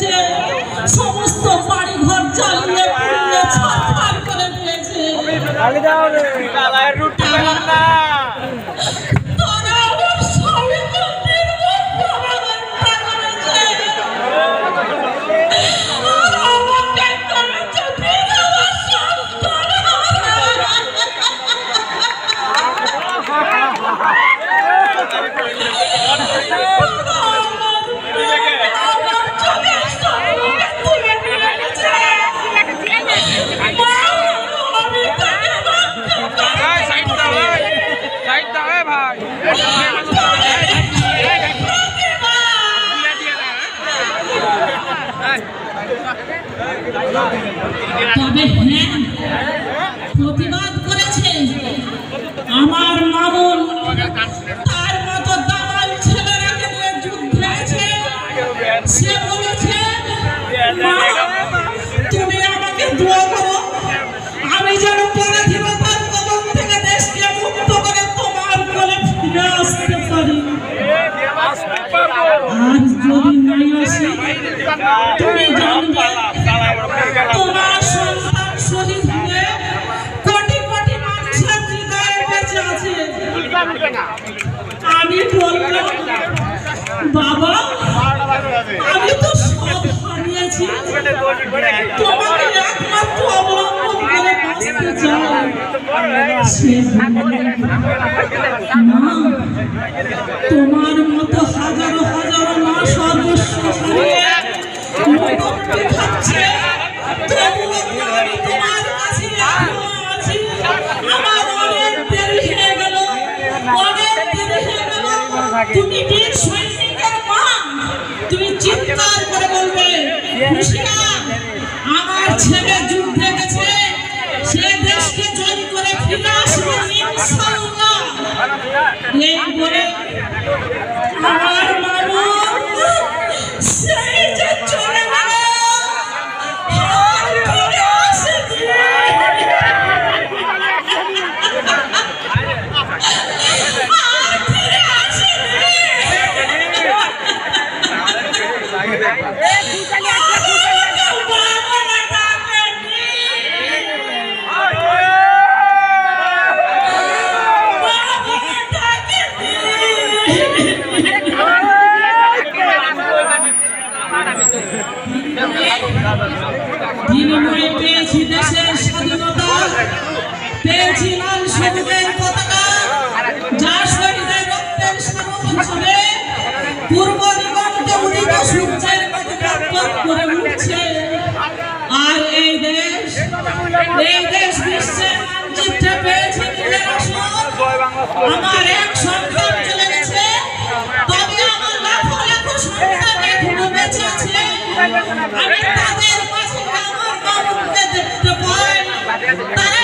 দিয়েছে। সমস্ত বাড়ি ঘর জ্বালিয়ে পুড়িয়ে ছাড় করে দিয়েছে। তবে হ্যাঁ প্রতিবাদ করেছে আমার মামুন। তার মতো দালাল ছেলেরাকে নিয়ে যুদ্ধে আছে সে বলেছে তুমি আমাকে দোয়া করো। আমি যেন পরাধীনতার তোমার কোলে যদি নাই আসি তোমার মতো হাজারো হাজারো মা সর্বস্ব তুমি সৈনিকের মা তুমি চিৎকার করে বলবে বিনিময়ে পেয়েছি দেশের স্বাধীনতা। পেয়েছি লাল পতাকা। যা শহীদের রক্তের স্মারক হিসেবে পূর্ব দিগন্তে উদিত সূর্যের টকটক করে উঠছে। আর এই দেশ এই দেশ বিশ্বের মানচিত্রে পেয়েছে নিজের আসন। আমার এক তারা